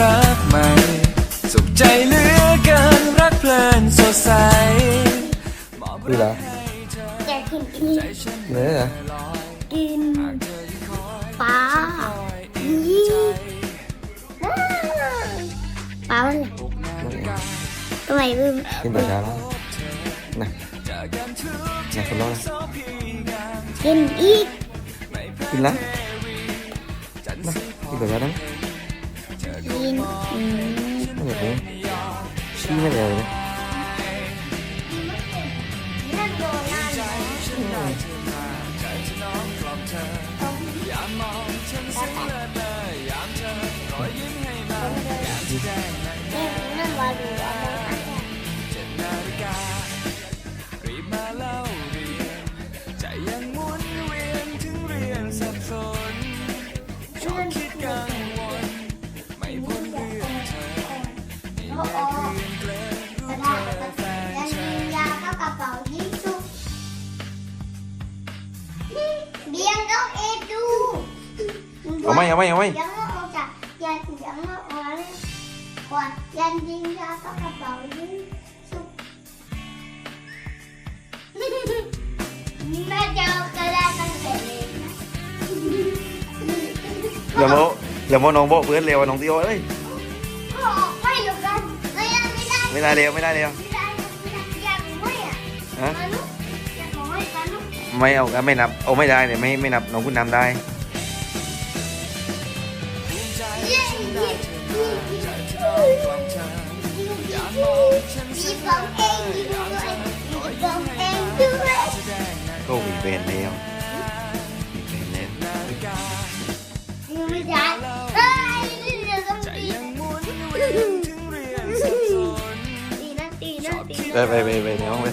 รักใหม่ สุขใจเหลือเกินรักเพลินสดใสมอบรักให้เธอนื้ใจฉันเอยกินปลายี่ปลาอะไรทไมบึ้มกินปลาช้าแล้วนะนะคุนร้องกินอีกกินละนะกินปลาช้าแล้ว กินอืมไม่อยากเลยชี้ไม่ได้เลยนะนั่นโดนนั่นนั่นว่าดู เบียงก็เอ็ดดูเอาไหมเอาไหมเอาไหมยังไม่ออกจากยันยังไม่ออกเลยก่อนยันยิงยาเข้ากระเป๋ายิงชุบแม่จะเอากระดาษตั้งแต่เล็กนะเดี๋ยวโมเดี๋ยวโมน้องโบเพื่อนเร็วน้องตีโอเอ้ยก็ออกไม่หรอกกันไม่ได้ไม่ได้ไม่ได้เร็วไม่ได้เร็วไม่ได้ไม่ได้อยากไม่อะ ไม่เอากันไม่นับเอาไม่ได้เนี่ยไม่ไม่นับน้องคุณนำได้เย้เย้มีฟังเองด้วยมีฟังเองด้วยก็มีแฟนแล้วมีแฟนแล้วไม่ได้เอ้ยเดี๋ยวต้องตีตีนะตีนะตีไปนะไปไปไปในห้องไป